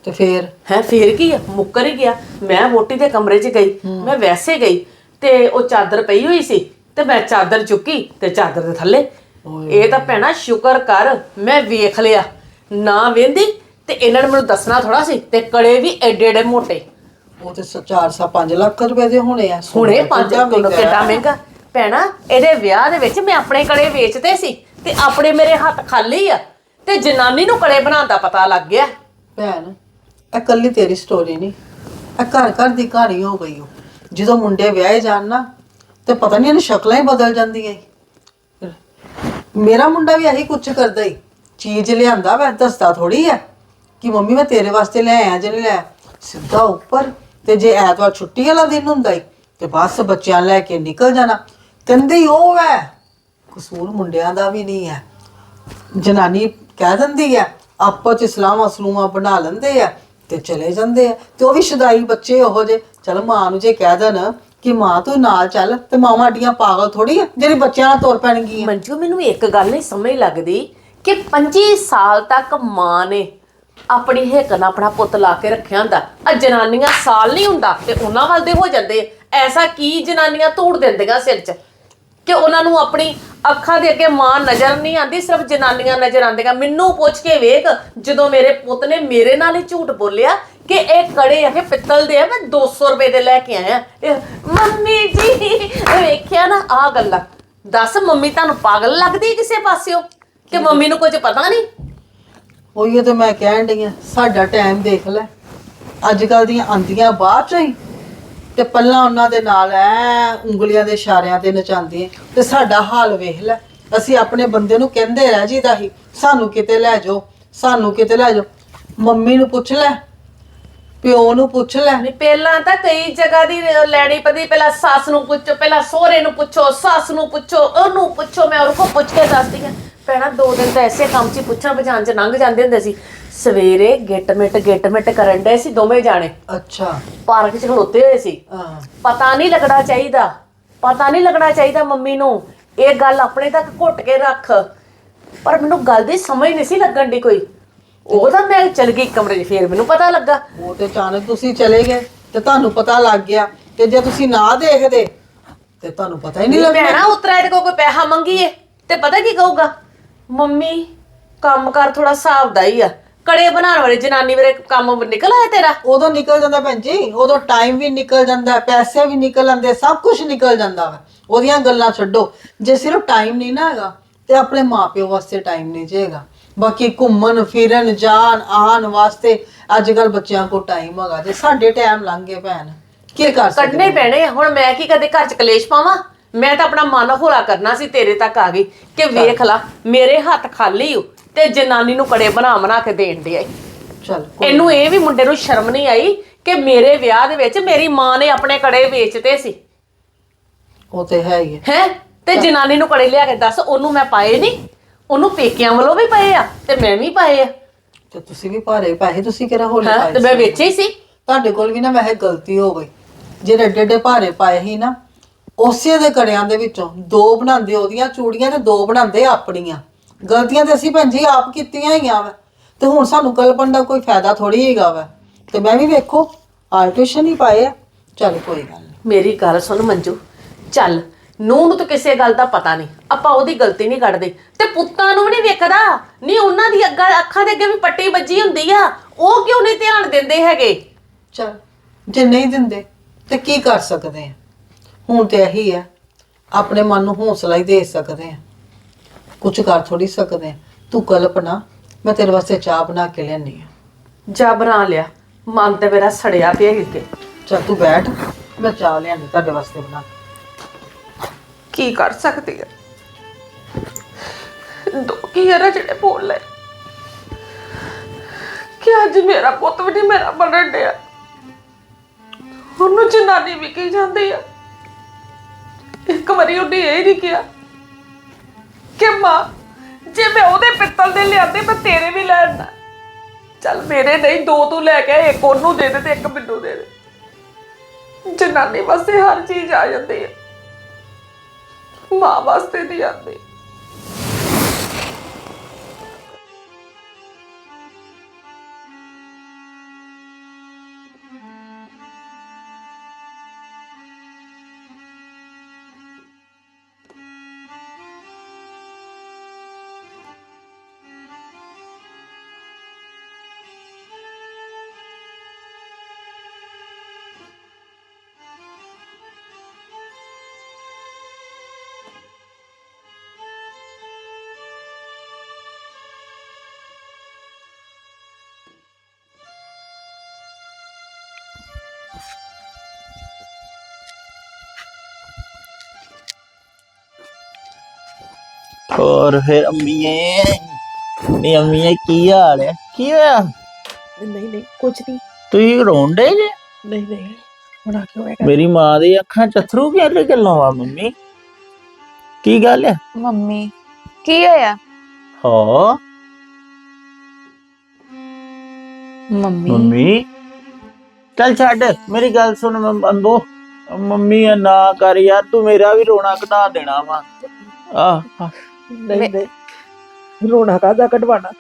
ਤੇ ਫੇਰ? ਹੈ ਫੇਰ ਕੀ ਆ? ਮੁੱਕਰ ਹੀ ਗਿਆ। ਮੈਂ ਵੋਟੀ ਦੇ ਕਮਰੇ 'ਚ ਗਈ। ਮੈਂ ਵੈਸੇ ਗਈ। ਤੇ ਉਹ ਚਾਦਰ ਪਈ ਹੋਈ ਸੀ। ਤੇ ਮੈਂ ਚਾਦਰ ਚੁੱਕੀ ਤੇ ਚਾਦਰ ਦੇ ਥੱਲੇ। ਇਹ ਤਾਂ ਭੈਣਾ ਸ਼ੁਕਰ ਕਰ ਮੈਂ ਵੇਖ ਲਿਆ। ਨਾ ਵੇਂਦੀ ਤੇ ਇਹਨਾਂ ਨੇ ਮੈਨੂੰ ਦੱਸਣਾ ਥੋੜਾ ਸੀ ਤੇ ਕੜੇ ਵੀ ਐਡੇ ਐਡੇ ਮੋਟੇ। ਉਹ ਤੇ 4 ਸਾ 5 ਲੱਖ ਰੁਪਏ ਦੇ ਹੋਣੇ ਆ। ਹੁਣੇ ਸੋਨਾ ਪੰਜ ਕਿੱਡਾ ਕਿਲੋ ਮਹਿੰਗਾ ਕਿੱਡਾ। ਮਹਿੰਗਾ। ਭੈਣਾ, ਇਹਦੇ ਵਿਆਹ ਦੇ ਵਿੱਚ ਮੈਂ ਆਪਣੇ ਕੜੇ ਵੇਚਦੇ ਸੀ ਤੇ ਆਪਣੇ ਮੇਰੇ ਹੱਥ ਖਾਲੀ ਆ ਤੇ ਜਨਾਨੀ ਨੂੰ ਕੜੇ ਬਣਾਉਣ ਦਾ ਪਤਾ ਲੱਗ ਗਿਆ। ਭੈਣ, ਇਹ ਕੱਲੀ ਤੇਰੀ ਸਟੋਰੀ ਨਹੀਂ। ਇਹ ਘਰ ਘਰ ਦੀ ਕਹਾਣੀ ਹੋ ਗਈ ਹੋ ਜਦੋਂ ਮੁੰਡੇ ਵਿਆਹੇ ਜਾਣ ਨਾ, ਤੇ ਪਤਾ ਨਹੀਂ ਇਹਨੂੰ ਸ਼ਕਲਾਂ ਹੀ ਬਦਲ ਜਾਂਦੀਆਂ ਈ। ਮੇਰਾ ਮੁੰਡਾ ਵੀ ਇਹੀ ਕੁਝ ਕਰਦਾ ਹੀ ਚੀਜ਼ ਲਿਆਂਦਾ, ਮੈਂ ਦੱਸਦਾ ਥੋੜੀ ਆ ਕਿ ਮੰਮੀ, ਮੈਂ ਤੇਰੇ ਵਾਸਤੇ ਲੈ ਆਇਆ ਜੇ ਨਹੀਂ ਲੈ ਆਇਆ। ਸਿੱਧਾ ਉੱਪਰ ਤੇ ਜੇ ਐਤਵਾਰ ਛੁੱਟੀ ਵਾਲਾ ਦਿਨ ਹੁੰਦਾ ਈ, ਤੇ ਬਸ ਬੱਚਿਆਂ ਨੂੰ ਲੈ ਕੇ ਨਿਕਲ ਜਾਣਾ। ਕਹਿੰਦੀ ਉਹ ਹੈ। ਕਸੂਰ ਮੁੰਡਿਆਂ ਦਾ ਵੀ ਨਹੀਂ ਹੈ। ਜਨਾਨੀ ਕਹਿ ਦਿੰਦੀ ਹੈ, ਆਪਸ ਚ ਸਲਾਮਾਂ ਸਲੂਮਾਂ ਬਣਾ ਲੈਂਦੇ ਆ ਤੇ ਚਲੇ ਜਾਂਦੇ ਆ। ਤੇ ਉਹ ਵੀ ਸ਼ਦਾਈ ਬੱਚੇ ਉਹੋ ਜੇ ਚਲ ਮਾਂ ਨੂੰ ਜੇ ਕਹਿ ਦੇਣ ਕਿ ਮਾਂ ਤੂੰ ਨਾਲ ਚੱਲ ਤੇ ਮਾਵਾਂ ਡੀਆਂ ਪਾਗਲ ਥੋੜੀ ਆ, ਜਿਹੜੀ ਬੱਚਿਆਂ ਨਾਲ ਤੁਰ ਪੈਣਗੀਆਂ। ਮੰਜੂ, ਮੈਨੂੰ ਇੱਕ ਗੱਲ ਨਹੀਂ ਸਮਝ ਲੱਗਦੀ ਕਿ 25 ਸਾਲ ਤੱਕ ਮਾਂ ਨੇ ਆਪਣੀ ਹਿੱਕ ਨਾਲ ਆਪਣਾ ਪੁੱਤ ਲਾ ਕੇ ਰੱਖਿਆ ਹੁੰਦਾ। ਆ ਜਨਾਨੀਆਂ ਸਾਲ ਨਹੀਂ ਹੁੰਦਾ ਤੇ ਉਹਨਾਂ ਵੱਲ ਦੇ ਹੋ ਜਾਂਦੇ। ਐਸਾ ਕੀ ਜਨਾਨੀਆਂ ਧੂੜ ਦਿੰਦੀਆਂ ਸਿਰ 'ਚ? ਕਿ ਉਹਨਾਂ ਨੂੰ ਆਪਣੀ ਅੱਖਾਂ ਦੇ ਅੱਗੇ ਮਾਂ ਨਜ਼ਰ ਨਹੀਂ ਆਂਦੀ ਸਿਰਫ ਜਨਾਨੀਆਂ ਨਜ਼ਰ ਆਂਦੀਆਂ ਮੈਨੂੰ ਪੁੱਛ ਕੇ ਵੇਖ ਜਦੋਂ ਮੇਰੇ ਪੁੱਤ ਨੇ ਮੇਰੇ ਨਾਲ ਹੀ ਝੂਠ ਬੋਲਿਆ ਕਿ ਇਹ ਕੜੇ ਕਿ ਪਿੱਤਲ ਦੇ ਆ ਮੈਂ 200 ਰੁਪਏ ਦੇ ਲੈ ਕੇ ਆਇਆ। ਇਹ, ਮੰਮੀ ਜੀ ਵੇਖਿਆ ਨਾ ਆ ਗੱਲਾਂ। ਦੱਸ ਮੰਮੀ ਤੁਹਾਨੂੰ ਪਾਗਲ ਲੱਗਦੀ ਕਿਸੇ ਪਾਸਿਓ? ਕਿ ਮੰਮੀ ਨੂੰ ਕੁਝ ਪਤਾ ਨਹੀਂ? ਉਹੀ ਤੇ ਮੈਂ ਕਹਿਣ ਡਈ ਆ ਸਾਡਾ ਟਾਈਮ ਦੇਖ ਲੈ। ਅੱਜ ਕੱਲ ਦੀਆਂ ਆਂਦੀਆਂ ਬਾਅਦ ਚ ਹੀ ਤੇ ਪੱਲਾ ਉਹਨਾਂ ਦੇ ਨਾਲ ਐ, ਉਂਗਲੀਆਂ ਦੇ ਇਸ਼ਾਰਿਆਂ ਤੇ ਨਚਾਉਂਦੀ ਤੇ ਸਾਡਾ ਹਾਲ ਵੇਖ ਲੈ, ਅਸੀਂ ਆਪਣੇ ਬੰਦੇ ਨੂੰ ਕਹਿੰਦੇ ਰਹਿ ਜੀਦਾ ਹੀ ਸਾਨੂੰ ਕਿਤੇ ਲੈ ਜਾਓ, ਸਾਨੂੰ ਕਿਤੇ ਲੈ ਜਾਓ। ਮੰਮੀ ਨੂੰ ਪੁੱਛ ਲੈ, ਪਿਓ ਨੂੰ ਪੁੱਛ ਲੈ। ਨਹੀਂ, ਪਹਿਲਾਂ ਤਾਂ ਕਈ ਜਗ੍ਹਾ ਦੀ ਲੈਣੀ ਪਦੀ, ਪਹਿਲਾਂ ਸੱਸ ਨੂੰ ਪੁੱਛੋ, ਪਹਿਲਾਂ ਸਹੁਰੇ ਨੂੰ ਪੁੱਛੋ, ਸੱਸ ਨੂੰ ਪੁੱਛੋ, ਉਹਨੂੰ ਪੁੱਛੋ, ਮੈਂ ਉਹਨੂੰ ਪੁੱਛ ਕੇ ਦੱਸਦੀ ਹਾਂ ਪਹਿਲਾਂ ਦੋ ਦਿਨ ਤਾਂ ਐਸੇ ਕੰਮ 'ਚ ਪੁੱਛਾਂ ਪੁੱਛਣ ਬਚਾਉਣ 'ਚ ਲੰਘ ਜਾਂਦੇ ਹੁੰਦੇ ਸੀ। ਸਵੇਰੇ ਗਿੱਟ ਮਿੱਟ ਗਿੱਟ ਮਿੱਟ ਕਰਨ ਡਏ ਸੀ ਦੋਵੇਂ ਜਾਣੇ। ਅੱਛਾ। ਪਾਰਕ 'ਚ ਖਲੋਤੇ ਹੋਏ ਸੀ। ਹਾਂ। ਪਤਾ ਨਹੀਂ ਲੱਗਣਾ ਚਾਹੀਦਾ। ਪਤਾ ਨਹੀਂ ਲੱਗਣਾ ਚਾਹੀਦਾ ਮੰਮੀ ਨੂੰ। ਇਹ ਗੱਲ ਆਪਣੇ ਤੱਕ ਘੁੱਟ ਕੇ ਰੱਖ। ਪਰ ਮੈਨੂੰ ਗੱਲ ਦੀ ਸਮਝ ਨਹੀਂ ਸੀ ਲੱਗਣ ਦੀ ਕੋਈ। ਉਹਦਾ ਮੈਂ ਚਲ ਗਈ ਕਮਰੇ 'ਚ ਫੇਰ ਮੈਨੂੰ ਪਤਾ ਲੱਗਾ। ਉਹ ਤੇ ਅਚਾਨਕ ਤੁਸੀਂ ਚਲੇ ਗਏ ਤੇ ਤੁਹਾਨੂੰ ਪਤਾ ਲੱਗ ਗਿਆ ਤੇ ਜੇ ਤੁਸੀਂ ਨਾ ਦੇਖਦੇ ਤੇ ਤੁਹਾਨੂੰ ਪਤਾ ਹੀ ਨਹੀਂ ਨਹੀਂ ਲੱਗਣਾ। ਭੈਣਾ ਉਤਰਾ ਇਹਦੇ ਕੋਲ ਕੋਈ ਪੈਸਾ ਮੰਗੀਏ ਤੇ ਪਤਾ ਕੀ ਕਹੂਗਾ? ਮੰਮੀ ਕੰਮ ਕਰ ਥੋੜਾ ਹਿਸਾਬ ਦਾ ਹੀ ਆ। ਕੜੇ ਬਣਾਉਣ ਵਾਲੀ ਜਨਾਨੀ ਵੇਰੇ ਕੰਮ ਨਿਕਲ ਆਇਆ ਤੇਰਾ? ਉਦੋਂ ਨਿਕਲ ਜਾਂਦਾ ਭੈਣ ਜੀ ਉਦੋਂ ਟਾਈਮ ਵੀ ਨਿਕਲ ਜਾਂਦਾ ਪੈਸੇ ਵੀ ਨਿਕਲ ਆਉਂਦੇ ਸਭ ਕੁਝ ਨਿਕਲ ਜਾਂਦਾ ਵਾ। ਉਹਦੀਆਂ ਗੱਲਾਂ ਛੱਡੋ ਜੇ ਸਿਰਫ ਟਾਈਮ ਨਹੀਂ ਨਾ ਹੈਗਾ ਤੇ ਆਪਣੇ ਮਾਪਿਓ ਵਾਸਤੇ ਟਾਈਮ ਨਹੀਂ ਜੇਗਾ ਬਾਕੀ ਘੁੰਮਣ ਫਿਰਨ ਜਾਣ ਆਉਣ ਵਾਸਤੇ ਅੱਜ ਕੱਲ ਬੱਚਿਆਂ ਕੋਲ ਟਾਈਮ ਹੈਗਾ ਜੇ ਸਾਡੇ ਟਾਈਮ ਲੰਘ ਗਏ ਭੈਣ। ਕੀ ਕਰ ਸਕਦੇ ਕੱਢਨੇ ਪੈਣੇ ਆ। ਹੁਣ ਮੈਂ ਕੀ ਕਦੇ ਘਰ ਚ ਕਲੇਸ਼ ਪਾਵਾਂ? ਮੈਂ ਤਾਂ ਆਪਣਾ ਮਨ ਹੋਲਾ ਕਰਨਾ ਸੀ ਤੇਰੇ ਤੱਕ ਆ ਗਈ ਕਿ ਵੇਖ ਲਾ ਮੇਰੇ ਹੱਥ ਖਾਲੀ ਹੋ ਤੇ ਜਨਾਨੀ ਨੂੰ ਕੜੇ ਬਣਾ ਬਣਾ ਕੇ ਦੇਣ ਦੇ ਆਈ ਚਲ ਇਹਨੂੰ ਇਹ ਵੀ ਮੁੰਡੇ ਨੂੰ ਸ਼ਰਮ ਨਹੀਂ ਆਈ ਕਿ ਮੇਰੇ ਵਿਆਹ ਦੇ ਵਿੱਚ ਮੇਰੀ ਮਾਂ ਨੇ ਆਪਣੇ ਕੜੇ ਵੇਚਤੇ ਸੀ। ਉਹ ਤੇ ਹੈ ਹੀ ਹੈ ਹੈ? ਤੇ ਜਨਾਨੀ ਨੂੰ ਕੜੇ ਲਿਆ ਕੇ ਦੱਸ ਉਹਨੂੰ ਮੈਂ ਪਾਏ ਨਹੀਂ ਉਹਨੂੰ ਪੇਕਿਆਂ ਵੱਲੋਂ ਵੀ ਪਏ ਆ ਤੇ ਮੈਂ ਵੀ ਪਾਏ ਆ। ਤੇ ਤੁਸੀਂ ਵੀ ਭਾਰੇ ਪੈਸੇ ਤੁਸੀਂ ਕਿਹੜਾ ਹੋਲੇ ਹੈਂ? ਪਾਏ ਤੇ ਮੈਂ ਸੀ? ਵੇਚੇ ਹੀ ਸੀ। ਤੁਹਾਡੇ ਕੋਲ ਵੀ ਨਾ ਵੈਸੇ ਗਲਤੀ ਹੋ ਗਈ। ਜਿਹੜੇ ਏਡੇ ਏਡੇ ਭਾਰੇ ਪਾਏ ਸੀ ਨਾ ਉਸੇ ਦੇ ਕੜਿਆਂ ਦੇ ਵਿੱਚੋਂ ਦੋ ਬਣਾਉਂਦੇ ਉਹਦੀਆਂ ਚੂੜੀਆਂ ਤੇ ਦੋ ਬਣਾਉਂਦੇ ਆਪਣੀਆਂ। ਗਲਤੀਆਂ ਤੇ ਅਸੀਂ ਭੈਣ ਜੀ ਆਪ ਕੀਤੀਆਂ ਹੀ ਆ ਵਾ। ਤੇ ਹੁਣ ਸਾਨੂੰ ਕਲਪਣ ਦਾ ਕੋਈ ਫਾਇਦਾ ਥੋੜੀ ਹੈਗਾ ਵਾ। ਤੇ ਮੈਂ ਵੀ ਵੇਖੋ ਆਰਟੀਸ਼ਨ ਹੀ ਪਾਏ ਆ। ਚੱਲ ਕੋਈ ਗੱਲ ਨਹੀਂ। ਮੇਰੀ ਗੱਲ ਸੁਣ ਮੰਜੂ ਚੱਲ ਨੂੰਹ ਨੂੰ ਤਾਂ ਕਿਸੇ ਗੱਲ ਦਾ ਪਤਾ ਨਹੀਂ। ਆਪਾਂ ਉਹਦੀ ਗਲਤੀ ਨਹੀਂ ਕੱਢਦੇ। ਤੇ ਪੁੱਤਾਂ ਨੂੰ ਵੀ ਨਹੀਂ ਵੇਖਦਾ। ਨਹੀਂ ਉਹਨਾਂ ਦੀ ਅੱਗਾ ਅੱਖਾਂ ਦੇ ਅੱਗੇ ਵੀ ਪੱਟੀ ਵੱਜੀ ਹੁੰਦੀ ਆ। ਉਹ ਕਿਉਂ ਨਹੀਂ ਧਿਆਨ ਦਿੰਦੇ ਹੈਗੇ? ਚੱਲ ਜੇ ਨਹੀਂ ਦਿੰਦੇ ਤੇ ਕੀ ਕਰ ਸਕਦੇ ਆ? ਹੁਣ ਤੇ ਇਹੀ ਆ। ਆਪਣੇ ਮਨ ਨੂੰ ਹੌਸਲਾ ਹੀ ਦੇ ਸਕਦੇ ਆ। ਕੁਝ ਕਰ ਥੋੜੀ ਸਕਦੇ ਆ ਤੂੰ ਕਲਪਨਾ ਮੈਂ ਤੇਰੇ ਵਾਸਤੇ ਚਾਹ ਬਣਾ ਕੇ ਲਿਆਨੀ ਆ ਜਾ ਬਣਾ ਲਿਆ। ਮਨ ਤੇ ਮੇਰਾ ਸੜਿਆ ਪਿਆ ਹਿੱਕੇ ਚੱਲ ਤੂੰ ਬੈਠ ਮੈਂ ਚਾਹ ਲਿਆਨੀ ਤੁਹਾਡੇ ਵਾਸਤੇ ਬਣਾ ਕੇ। ਕੀ ਕਰ ਸਕਦੀ ਆ? ਦੋ ਕੀ ਯਾਰਾ ਜਿਹੜੇ ਬੋਲ ਲੈ। ਕਿ ਅੱਜ ਮੇਰਾ ਪੁੱਤ ਵੀ ਨਹੀਂ ਮੇਰਾ ਬਣਨ ਡਿਆ। ਉਹਨੂੰ ਜਨਾਨੀ ਵੀ ਕਹੀ ਜਾਂਦੀ ਆ। ਇੱਕ ਵਾਰੀ ਉਹਨੇ ਇਹ ਨਹੀਂ ਕਿਹਾ ਕਿ ਮਾਂ ਜੇ ਮੈਂ ਉਹਦੇ ਪਿੱਤਲ ਦੇ ਲਿਆਂਦੇ ਮੈਂ ਤੇਰੇ ਵੀ ਲੈਣਾ ਚੱਲ ਮੇਰੇ ਨਹੀਂ ਦੋ ਤੂੰ ਲੈ ਕੇ ਆਇਆ, ਇੱਕ ਉਹਨੂੰ ਦੇ ਦੇ ਤੇ ਇੱਕ ਮੈਨੂੰ ਦੇ ਦੇ। ਜਨਾਨੀ ਵਾਸਤੇ ਹਰ ਚੀਜ਼ ਆ ਜਾਂਦੀ ਹੈ ਮਾਂ ਵਾਸਤੇ ਨਹੀਂ ਆਉਂਦੀ। ਹੋਰ ਫਿਰ ਅੰਮੀਏ ਨੀ ਅੰਮੀਏ ਕੀ ਹਾਲ ਹੈ ਕੀ ਹੋਇਆ? ਨਹੀਂ ਨਹੀਂ ਕੁਝ ਨਹੀਂ। ਤੁਸੀਂ ਰੋਂਡੇ ਜੇ? ਨਹੀਂ ਨਹੀਂ ਹੋਣਾ ਕਿਉਂ ਹੈ ਮੇਰੀ ਮਾਂ ਦੀ ਅੱਖਾਂ ਚ ਅਥਰੂ ਕਿਉਂ ਨਿਕਲਣ ਆ ਮੰਮੀ। ਕੀ ਗੱਲ ਹੈ ਮੰਮੀ ਕੀ ਹੋਇਆ? ਹਾਂ। ਮੰਮੀ। ਮੰਮੀ ਚੱਲ ਛੱਡ ਮੇਰੀ ਗੱਲ ਸੁਣ ਮੰਮ- ਅੰਬੋ। ਮੰਮੀ ਆ ਨਾ ਕਰ ਯਾਰ ਤੂੰ ਮੇਰਾ ਵੀ ਰੋਣਾ ਕਢਾ ਦੇਣਾ ਵਾ। ਆ ਨਹੀਂ ਨਹੀਂ। ਰੋਣਾ ਕਾਦਾ ਕਢਵਾਣਾ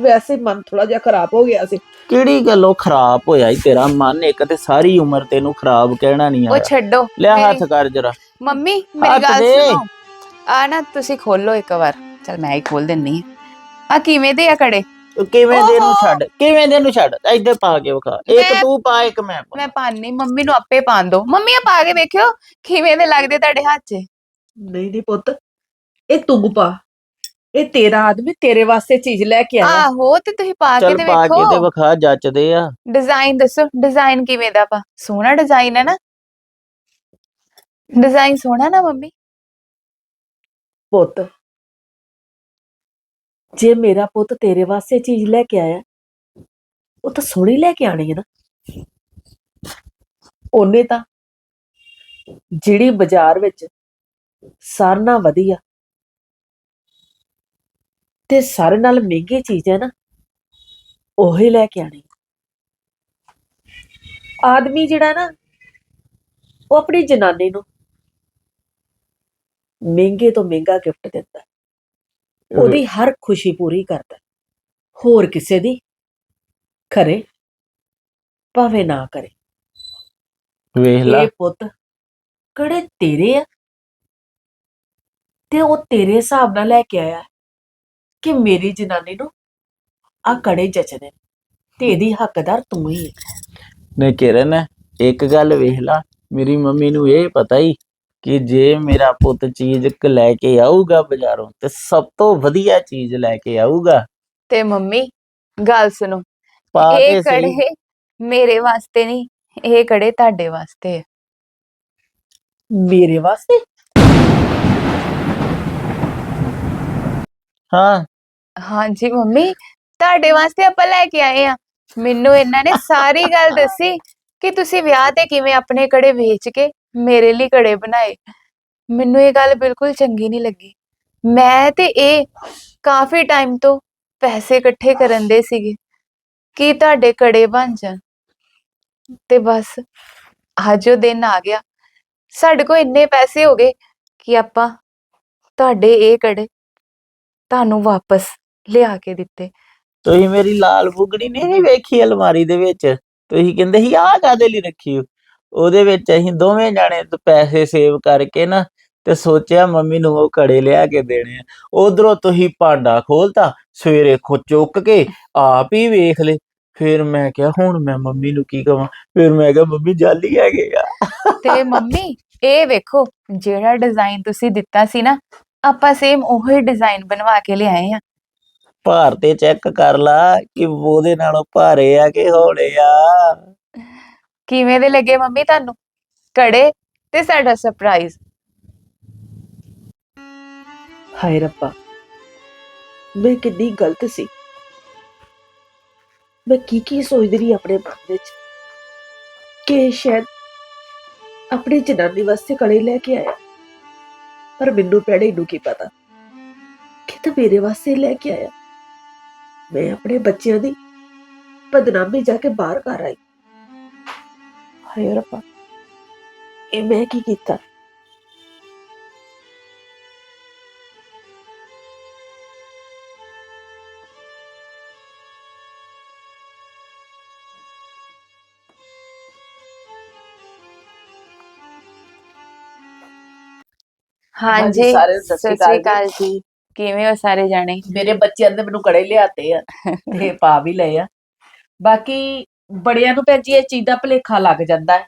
ਵੈਸੇ ਮਨ ਥੋੜਾ ਜਿਹਾ ਖਰਾਬ ਹੋ ਗਿਆ ਸੀ। ਕਿਹੜੀ ਗੱਲੋਂ ਖਰਾਬ ਹੋਇਆ ਈ ਤੇਰਾ ਮਨ? ਇੱਕ ਤੇ ਸਾਰੀ ਉਮਰ ਤੈਨੂੰ ਖਰਾਬ ਕਹਿਣਾ ਨਹੀਂ ਉਹ ਆਇਆ। ਛੱਡੋ ਲਿਆ ਮੇਰੀ- ਹੱਥ ਕਰ ਜਰਾ। ਮੰਮੀ ਮੇਰੀ ਹੱਥ ਗੱਲ ਦੇ। ਸੁਣੋ। ਆ ਨਾ ਤੁਸੀਂ ਖੋਲੋ ਇੱਕ ਵਾਰ। ਚਲ ਮੈਂ ਹੀ ਖੋਲ ਦਿੰਨੀ ਆ। ਆ ਕਿਵੇਂ ਦੇ ਆ ਕੜੇ? ਕਿਵੇਂ ਦੇ ਨੂੰ। ਛੱਡ ਕਿਵੇਂ ਦੇ ਨੂੰ ਛੱਡ? ਇੱਧਰ ਪਾ ਕੇ ਵਿਖਾ। ਇੱਕ ਮੈਂ- ਤੂੰ ਪਾ ਇੱਕ ਮੈਂ ਪਾ। ਮੈਂ ਪਾਣੀ ਮੰਮੀ ਨੂੰ ਆਪੇ ਪਾਣ ਦੋ। ਮੰਮੀ ਆ ਪਾ ਕੇ ਵੇਖਿਓ ਕਿਵੇਂ ਦੇ ਲੱਗਦੇ ਤੁਹਾਡੇ ਹੱਥ 'ਚ? ਨਹੀਂ ਨਹੀਂ ਪੁੱਤ ਇਹ ਤੂੰ ਪਾ। ਇਹ ਤੇਰਾ ਆਦਮੀ ਤੇਰੇ ਵਾਸਤੇ ਚੀਜ਼ ਲੈ ਕੇ ਆਇਆ। ਆਹੋ ਤੇ ਤੁਸੀਂ ਪਾ ਕੇ ਚੱਲ ਤੇ ਪਾ ਕੇ ਤੇ ਵੇਖੋ ਵਿਖਾ ਜੱਚਦੇ ਆ। ਡਿਜ਼ਾਈਨ ਦੱਸੋ ਡਿਜ਼ਾਈਨ ਕਿਵੇਂ ਦਾ ਪਾ ਸੋਹਣਾ ਡਿਜ਼ਾਈਨ ਹੈ ਨਾ? ਡਿਜ਼ਾਈਨ ਸੋਹਣਾ ਨਾ ਮੰਮੀ? ਪੁੱਤ ਜੇ ਮੇਰਾ ਪੁੱਤ ਤੇਰੇ ਵਾਸਤੇ ਚੀਜ਼ ਲੈ ਕੇ ਆਇਆ ਉਹ ਤਾਂ ਸੋਹਣੀ ਲੈ ਕੇ ਆਣੀ ਹੈ ਨਾ। ਉਹਨੇ ਤਾਂ ਜਿਹੜੀ ਬਾਜ਼ਾਰ ਵਿੱਚ ਸਾਰਿਆਂ ਨਾਲੋਂ ਵਧੀਆ ਤੇ ਸਾਰੇ ਨਾਲ ਮਹਿੰਗੀ ਚੀਜ਼ ਹੈ ਨਾ ਉਹੀ ਲੈ ਕੇ ਆਣੀ ਆਦਮੀ ਜਿਹੜਾ ਨਾ ਉਹ ਆਪਣੀ ਜਨਾਨੀ ਨੂੰ ਮਹਿੰਗੇ ਤੋਂ ਮਹਿੰਗਾ ਗਿਫਟ ਦਿੰਦਾ। ਉਹਦੀ ਹਰ ਖੁਸ਼ੀ ਪੂਰੀ ਕਰਦਾ। ਹੋਰ ਕਿਸੇ ਦੀ ਕਰੇ ਭਾਵੇਂ ਨਾ ਕਰੇ। ਵੇਖ ਲਾ। ਇਹ ਪੁੱਤ ਕਿਹੜੇ ਤੇਰੇ ਆ? ਤੇ ਉਹ ਤੇਰੇ ਹਿਸਾਬ ਨਾਲ ਲੈ ਕੇ ਆਇਆ। ਕਿ ਮੇਰੀ ਜਨਾਨੀ ਨੂੰ ਆ ਕੜੇ ਜਚਦੇ ਨੇ ਤੇ ਇਹਦੀ ਹੱਕਦਾਰ ਤੂੰ ਹੀ ਹੈ। ਨੇ ਕਿਰਨ ਇੱਕ ਗੱਲ ਵੇਖ ਲਾ ਮੇਰੀ ਮੰਮੀ ਨੂੰ ਇਹ ਪਤਾ ਹੀ ਕਿ ਜੇ ਮੇਰਾ ਪੁੱਤ ਚੀਜ਼ ਕ ਲੈ ਕੇ ਆਊਗਾ ਬਾਜ਼ਾਰੋਂ ਤੇ ਸਭ ਤੋਂ ਵਧੀਆ ਚੀਜ਼ ਲੈ ਕੇ ਆਊਗਾ। ਤੇ ਮੰਮੀ ਗੱਲ ਸੁਣੋ ਪਾ ਇਹ ਸਹੀ। ਕੜੇ ਮੇਰੇ ਵਾਸਤੇ ਨਹੀਂ ਇਹ ਕੜੇ ਤੁਹਾਡੇ ਵਾਸਤੇ ਆ। ਮੇਰੇ ਵਾਸਤੇ? ਹਾਂ ਹਾਂਜੀ, ਮੰਮੀ, ਤੁਹਾਡੇ ਵਾਸਤੇ ਆਪਾਂ ਲੈ ਕੇ ਆਏ ਆ। ਮੈਨੂੰ ਇਹਨਾਂ ਨੇ ਸਾਰੀ ਗੱਲ ਦੱਸੀ ਕਿ ਤੁਸੀਂ ਵਿਆਹ ਤੇ ਕਿਵੇਂ ਆਪਣੇ ਕੜੇ ਵੇਚ ਕੇ ਮੇਰੇ ਲਈ ਕੜੇ ਬਣਾਏ। ਮੈਨੂੰ ਇਹ ਗੱਲ ਬਿਲਕੁਲ ਚੰਗੀ ਨਹੀਂ ਲੱਗੀ। ਮੈਂ ਤੇ ਇਹ ਕਾਫੀ ਟਾਈਮ ਤੋਂ ਪੈਸੇ ਇਕੱਠੇ ਕਰਨ ਦੇ ਸੀਗੇ ਕਿ ਤੁਹਾਡੇ ਕੜੇ ਬਣ ਜਾਣ। ਤੇ ਬਸ, ਅੱਜ ਉਹ ਦਿਨ ਆ ਗਿਆ। ਸਾਡੇ ਕੋਲ ਇੰਨੇ ਪੈਸੇ ਹੋ ਗਏ ਕਿ ਆਪਾਂ ਤੁਹਾਡੇ ਇਹ ਕੜੇ ਤੁਹਾਨੂੰ ਵਾਪਸ ਲਿਆ ਕੇ ਦਿੱਤੇ। ਤੁਸੀਂ ਮੇਰੀ ਲਾਲ ਬੁਗੜੀ ਨਹੀਂ ਵੇਖੀ ਅਲਮਾਰੀ ਦੇ ਵਿੱਚ? ਤੁਸੀਂ ਕਹਿੰਦੇ ਸੀ ਆਹ ਕਾਦੇ ਲਈ ਰੱਖੀ ਹੋ? ਉਹਦੇ ਵਿੱਚ ਅਸੀਂ ਦੋਵੇਂ ਜਾਣੇ ਤੇ ਪੈਸੇ ਸੇਵ ਕਰਕੇ ਨਾ ਤੇ ਸੋਚਿਆ ਮੰਮੀ ਨੂੰ ਉਹ ਕੜੇ ਲਿਆ ਕੇ ਦੇਣੇ ਆ। ਉਧਰੋਂ ਤੁਸੀਂ ਭਾਂਡਾ ਖੋਲਤਾ ਸਵੇਰੇ ਖੋ ਚੁੱਕ ਕੇ ਆਪ ਹੀ ਵੇਖ ਲੇ ਫਿਰ ਮੈਂ ਕਿਹਾ ਹੁਣ ਮੈਂ ਮੰਮੀ ਨੂੰ ਕੀ ਕਵਾਂ? ਫਿਰ ਮੈਂ ਕਿਹਾ ਮੰਮੀ ਜਾਲੀ ਹੈਗੇ ਆ। ਤੇ ਮੰਮੀ ਇਹ ਵੇਖੋ ਜਿਹੜਾ ਡਿਜ਼ਾਈਨ ਤੁਸੀਂ ਦਿੱਤਾ ਸੀ ਨਾ ਆਪਾਂ ਸੇਮ ਉਹੀ ਡਿਜ਼ਾਈਨ ਬਣਵਾ ਕੇ ਲਿਆਏ ਆ। ਭਾਰ ਤੇ ਚੈੱਕ ਕਰ ਲਾ ਕਿ ਉਹਦੇ ਨਾਲੋਂ ਭਾਰੇ ਆ ਕਿ ਹੌਲੇ ਆ। ਕਿਵੇਂ ਦੇ ਲੱਗੇ ਮੰਮੀ ਤੁਹਾਨੂੰ? ਕੜੇ ਤੇ ਸਾਡਾ ਸਰਪ੍ਰਾਈਜ਼ ਹਾਏ ਰੱਬਾ ਮੈਂ ਕਿੰਨੀ ਗਲਤ ਸੀ। ਮੈਂ ਕੀ ਕੀ ਸੋਚਦੀ ਰਹੀ ਆਪਣੇ ਮਨ ਵਿੱਚ ਕਿ ਸ਼ਾਇਦ ਆਪਣੀ ਜਨਾਨੀ ਵਾਸਤੇ ਕੜੇ ਲੈ ਕੇ ਆਇਆ। ਪਰ ਮੈਨੂੰ ਪੈੜੇ ਨੂੰ ਕੀ ਪਤਾ? ਕਿ ਤਾਂ ਮੇਰੇ ਵਾਸਤੇ ਲੈ ਕੇ ਆਇਆ। ਮੈਂ ਆਪਣੇ ਬੱਚਿਆਂ ਦੀ ਬਦਨਾਮੀ ਜਾ ਕੇ ਬਾਹਰ ਕਰ ਆਈ। ਹਾਏ ਰੱਬਾ ਇਹ ਮੈਂ ਕੀ ਕੀਤਾ? ਹਾਂਜੀ, ਸਤਿ ਸ਼੍ਰੀ ਅਕਾਲ ਜੀ। ਕਿਵੇਂ ਹੋ ਸਾਰੇ ਜਾਣੇ? ਮੇਰੇ ਬੱਚਿਆਂ ਨੇ ਮੈਨੂੰ ਕੜੇ ਲਿਆਤੇ ਆ ਤੇ ਪਾ ਵੀ ਲਏ ਆ। ਬਾਕੀ ਬੜਿਆਂ ਨੂੰ ਭੈਣ ਜੀ ਇਹ ਚੀਜ਼ ਦਾ ਭੁਲੇਖਾ ਲੱਗ ਜਾਂਦਾ ਹੈ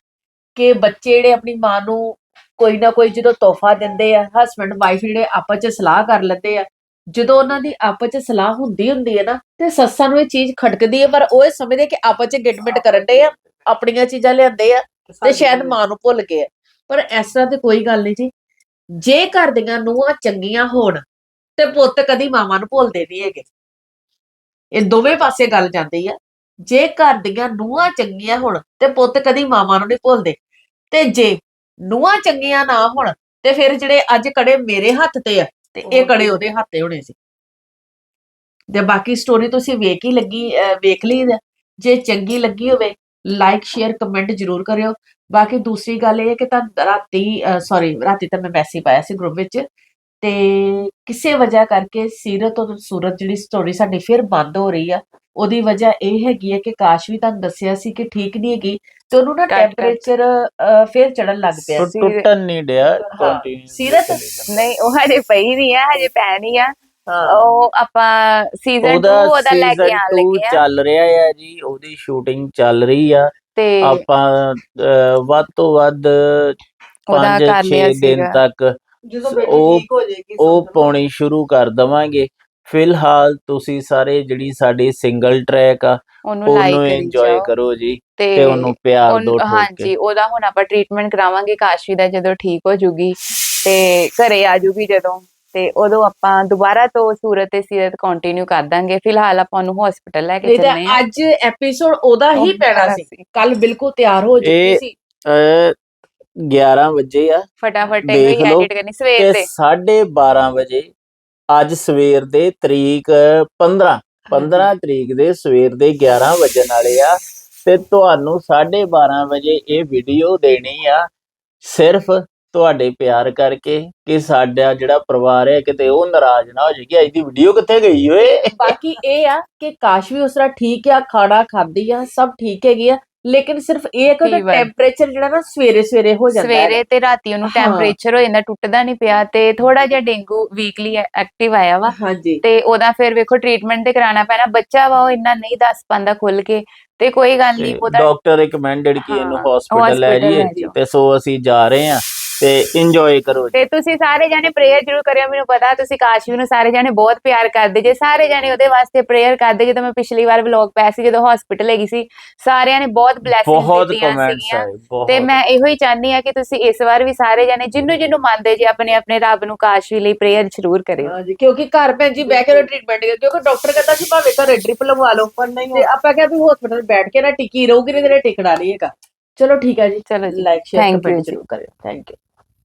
ਕਿ ਬੱਚੇ ਜਿਹੜੇ ਆਪਣੀ ਮਾਂ ਨੂੰ ਕੋਈ ਨਾ ਕੋਈ ਜਦੋਂ ਤੋਹਫਾ ਦਿੰਦੇ ਆ ਹਸਬੰਡ ਵਾਈਫ ਜਿਹੜੇ ਆਪਸ 'ਚ ਸਲਾਹ ਕਰ ਲੈਂਦੇ ਆ ਜਦੋਂ ਉਹਨਾਂ ਦੀ ਆਪਸ 'ਚ ਸਲਾਹ ਹੁੰਦੀ ਹੁੰਦੀ ਹੈ ਨਾ ਤੇ ਸੱਸਾਂ ਨੂੰ ਇਹ ਚੀਜ਼ ਖਟਕਦੀ ਹੈ ਪਰ ਉਹ ਇਹ ਸਮਝਦੇ ਕਿ ਆਪਸ 'ਚ ਗਿਟਮਿਟ ਕਰਨ ਦੇ ਆ ਆਪਣੀਆਂ ਚੀਜ਼ਾਂ ਲਿਆਂਦੇ ਆ ਤੇ ਸ਼ਾਇਦ ਮਾਂ ਨੂੰ ਭੁੱਲ ਗਏ। ਪਰ ਇਸ ਤਰ੍ਹਾਂ ਤੇ ਕੋਈ ਗੱਲ ਨਹੀਂ ਜੀ। ਜੇ ਘਰ ਦੀਆਂ ਨੂੰਹਾਂ ਚੰਗੀਆਂ ਹੋਣ ਤੇ ਪੁੱਤ ਕਦੀ ਮਾਵਾਂ ਨੂੰ ਭੁੱਲਦੇ ਨਹੀਂ ਹੈਗੇ। ਇਹ ਦੋਵੇਂ ਪਾਸੇ ਗੱਲ ਜਾਂਦੀ ਆ। ਜੇ ਘਰ ਦੀਆਂ ਨੂੰਹਾਂ ਚੰਗੀਆਂ ਹੋਣ ਤੇ ਪੁੱਤ ਕਦੀ ਮਾਵਾਂ ਨੂੰ ਨਹੀਂ ਭੁੱਲਦੇ। ਤੇ ਜੇ ਨੂੰਹਾਂ ਚੰਗੀਆਂ ਨਾ ਹੋਣ ਤੇ ਫਿਰ ਜਿਹੜੇ ਅੱਜ ਕੜੇ ਮੇਰੇ ਹੱਥ ਤੇ ਆ ਤੇ ਇਹ ਕੜੇ ਉਹਦੇ ਹੱਥ ਤੇ ਹੋਣੇ ਸੀ। ਤੇ ਬਾਕੀ ਸਟੋਰੀ ਤੁਸੀਂ ਵੇਖ ਹੀ ਲੱਗੀ ਵੇਖ ਲਈ। ਜੇ ਚੰਗੀ ਲੱਗੀ ਹੋਵੇ ਲਾਈਕ ਸ਼ੇਅਰ ਕਮੈਂਟ ਜ਼ਰੂਰ ਕਰਿਓ। ਬਾਕੀ ਦੂਸਰੀ ਗੱਲ ਇਹ ਹੈ ਕਿ ਤਾਂ ਰਾਤੀ ਸੌਰੀ ਰਾਤੀ ਤਾਂ ਮੈਂ ਮੈਸੇਜ ਪਾਇਆ ਸੀ ਗਰੁੱਪ ਵਿੱਚ। ਤੇ ਕਿਸੇ ਵਜ੍ਹਾ ਕਰਕੇ ਸੀਰਤ ਔਰ ਸੂਰਤ ਜਿਹੜੀ ਸਟੋਰੀ ਸਾਡੀ ਫਿਰ ਬੰਦ ਹੋ ਰਹੀ ਆ ਉਹਦੀ ਵਜ੍ਹਾ ਇਹ ਹੈਗੀ ਹੈ ਕਿ ਕਾਸ਼ ਵੀ ਤੁਹਾਨੂੰ ਦੱਸਿਆ ਸੀ ਕਿ ਠੀਕ ਨਹੀਂ ਹੈਗੀ ਤੇ ਉਹਨੂੰ ਨਾ ਟੈਂਪਰੇਚਰ ਫਿਰ ਚੜਨ ਲੱਗ ਪਿਆ ਸੀ। ਟੁੱਟਣ ਨਹੀਂ ਡਿਆ ਸੀਰਤ? ਨਹੀਂ ਉਹ ਹਜੇ ਪਈ ਨਹੀਂ ਆ ਹਜੇ ਪੈਣੀ ਆ। ਹਾਂ। ਉਹ ਆਪਾਂ ਸੀਜ਼ਨ 2 ਉਹਦਾ ਲੈ ਕੇ ਆਣ 2 ਲੱਗੇ ਆ। ਚੱਲ ਰਿਹਾ ਹੈ ਜੀ ਉਹਦੀ ਸ਼ੂਟਿੰਗ ਚੱਲ ਰਹੀ ਆ। ਤੇ ਆਪਾਂ ਵੱਧ ਤੋਂ ਵੱਧ ਉਹਦਾ 5 ਕਰ ਲਿਆ 6 ਦਿਨ। ਤੱਕ ਜਦੋਂ ਉਹ- ਬੇਟੀ ਠੀਕ ਹੋ ਜਾਏਗੀ ਉਹ ਪਾਉਣੀ ਸ਼ੁਰੂ ਕਰ ਦਵਾਂਗੇ। ਫਿਲਹਾਲ ਤੁਸੀਂ ਸਾਰੇ ਜਿਹੜੀ ਸਾਡੀ ਸਿੰਗਲ ਟਰੈਕ ਆ ਉਹਨੂੰ ਲਾਈਕ ਉਹਨੂੰ ਕਰੀ ਇੰਜੋਏ ਜਾਓ। ਕਰੋ ਜੀ ਤੇ ਉਹਨੂੰ ਪਿਆਰ ਉਹਨ- ਦਿਓ ਠੋਕ ਹਾਂਜੀ ਉਹਦਾ ਹੁਣ ਆਪਾਂ ਟ੍ਰੀਟਮੈਂਟ ਕਰਾਵਾਂਗੇ ਕਾਸ਼ੀ ਦਾ ਜਦੋਂ ਠੀਕ ਹੋ ਜੂਗੀ। ਤੇ ਘਰੇ ਆ ਜੂਗੀ ਜਦੋਂ। ਤੇ ਉਦੋਂ ਆਪਾਂ ਦੁਬਾਰਾ ਤੋਂ ਸੂਰਤ ਤੇ ਸੀਰਤ ਕੰਟੀਨਿਊ ਕਰ ਦਾਂਗੇ। ਫਿਲਹਾਲ ਆਪਾਂ ਉਹਨੂੰ ਹਸਪੀਟਲ ਲੈ ਕੇ ਨਹੀਂ ਤਾਂ ਆ ਅੱਜ ਐਪੀਸੋਡ ਉਹਦਾ ਹੀ ਪੈਣਾ ਸੀ। ਸੀ। ਕੱਲ ਬਿਲਕੁਲ ਤਿਆਰ ਹੋ ਚੁੱਕੀ ਇਹ ਸੀ। ਅਹ 11 ਵਜੇ ਆ ਫਟਾਫਟ ਇਹ ਐਡਿਟ ਕਰਨੀ ਸਵੇਰ ਤੇ ਦੇ। 12:30 ਵਜੇ ਅੱਜ ਸਵੇਰ ਦੇ ਤਰੀਕ 15 15 ਤਰੀਕ ਦੇ ਸਵੇਰ ਦੇ 11 ਵਜਣ ਵਾਲੇ ਆ ਤੇ ਤੁਹਾਨੂੰ 12:30 ਵਜੇ ਇਹ ਵੀਡੀਓ ਦੇਣੀ ਆ ਸਿਰਫ ਤੁਹਾਡੇ ਪਿਆਰ ਕਰਕੇ ਕਿ ਸਾਡਾ ਜਿਹੜਾ ਪਰਿਵਾਰ ਹੈ ਕਿਤੇ ਉਹ ਨਾਰਾਜ਼ ਨਾ ਹੋ ਜਾਏ ਕਿ ਅੱਜ ਦੀ ਵੀਡੀਓ ਕਿੱਥੇ ਗਈ ਓਏ? ਬਾਕੀ ਇਹ ਆ ਕਿ ਕਾਸ਼ ਵੀ ਉਸ ਤਰ੍ਹਾਂ ਠੀਕ ਆ ਖਾਣਾ ਖਾਂਦੀ ਆ ਸਭ ਠੀਕ ਹੈਗੀ ਆ ਲੇਕਿਨ ਸਿਰਫ ਇਹ ਹੈ ਕਿ ਉਹਦਾ Fever। ਟੈਂਪਰੇਚਰ ਜਿਹੜਾ ਨਾ ਸਵੇਰੇ ਸਵੇਰੇ ਹੋ ਜਾਂਦਾ ਹੈ ਸਵੇਰੇ ਤੇ ਰਾਤੀ ਉਹਨੂੰ ਹਾਂ। ਟੈਂਪਰੇਚਰ ਹੋ ਜਾਂਦਾ ਟੁੱਟਦਾ ਨਹੀਂ ਪਿਆ ਤੇ ਥੋੜਾ ਜਿਹਾ ਡੇਂਗੂ ਵੀਕਲੀ ਐਕਟਿਵ ਆਇਆ ਵਾ ਹਾਂਜੀ ਤੇ ਉਹਦਾ ਫਿਰ ਵੇਖੋ ਟ੍ਰੀਟਮੈਂਟ ਤੇ ਕਰਾਉਣਾ ਪੈਣਾ ਬੱਚਾ ਵਾ ਉਹ ਇੰਨਾ ਨਹੀਂ ਦੱਸ ਪਾਉਂਦਾ ਖੁੱਲ ਕੇ ਤੇ ਕੋਈ ਗੱਲ ਨਹੀਂ ਉਹਦਾ ਡਾਕਟਰ ਰਿਕਮੈਂਡਡ ਕਿ ਇਹਨੂੰ ਹਾਂ, ਹਸਪੀਟਲ ਲੈ hospital ਜਾਈਏ ਲੈ ਜਾਓ। ਤੇ ਸੋ ਅਸੀਂ ਜਾ ਰਹੇ ਹਾਂ ਤੇ ਇੰਜੋਏ ਕਰੋ ਤੇ ਤੁਸੀਂ ਸਾਰੇ ਜਾਣੇ ਪ੍ਰੇਅਰ ਜ਼ਰੂਰ ਕਰਿਓ ਮੈਨੂੰ ਪਤਾ ਤੁਸੀਂ ਕਾਸ਼ਵੀ ਨੂੰ ਸਾਰੇ ਜਾਣੇ ਬਹੁਤ ਪਿਆਰ ਕਰਦੇ ਜੇ। ਸਾਰੇ ਜਾਣੇ ਉਹਦੇ ਵਾਸਤੇ ਪ੍ਰੇਅਰ ਕਰਦੇ ਜਦੋਂ ਮੈਂ ਪਿਛਲੀ ਵਾਰ ਵਲੌਗ ਪਾਇਆ ਸੀ ਜਦੋਂ ਹਸਪੀਟਲ ਹੈਗੀ ਸੀ ਸਾਰਿਆਂ ਨੇ ਬਹੁਤ ਬਲੇਸਿੰਗਸ ਬਹੁਤ ਦਿੱਤੀਆਂ ਕਮੈਂਟਸ ਸੀਗੀਆਂ। ਤੇ ਮੈਂ ਇਹੋ ਹੀ ਚਾਹਨੀ ਆ ਕਿ ਤੁਸੀਂ ਇਸ ਵਾਰ ਵੀ ਸਾਰੇ ਜਾਣੇ ਜਿੰਨੂੰ ਜਿੰਨੂੰ ਮੰਨਦੇ ਜੇ ਆਪਣੇ ਆਪਣੇ ਰੱਬ ਨੂੰ ਕਾਸ਼ਵੀ ਲਈ ਪ੍ਰੇਅਰ ਜ਼ਰੂਰ ਕਰਿਓ। ਹਾਂਜੀ ਕਿਉਂਕਿ ਘਰ ਭੈਣ ਜੀ ਬਹਿ ਕੇ ਟ੍ਰੀਟਮੈਂਟ ਕਿਉਂਕਿ ਡਾਕਟਰ ਕਹਿੰਦਾ ਸੀ ਭਾਵੇਂ ਘਰੇ ਡ੍ਰਿਪ ਲਗਵਾ ਲਓ ਪਰ ਨਹੀਂ ਤੇ ਆਪਾਂ ਕਿਹਾ ਵੀ ਹਸਪੀਟਲ ਬੈਠ ਕੇ ਨਾ ਟਿੱਕੀ ਰਹੂਗੀ ਤੇ ਤੇਰੇ ਟਿਕਣਾ ਨਹੀਂ ਹੈਗਾ। ਚਲੋ ਠੀਕ ਹੈ ਜੀ ਚਲੋ ਜੀ ਲਾਈਕ ਸ਼ੇਅਰ ਕਮੈਂਟ। ਜ਼ਰੂਰ ਕਰਿਓ ਥੈਂਕ ਯੂ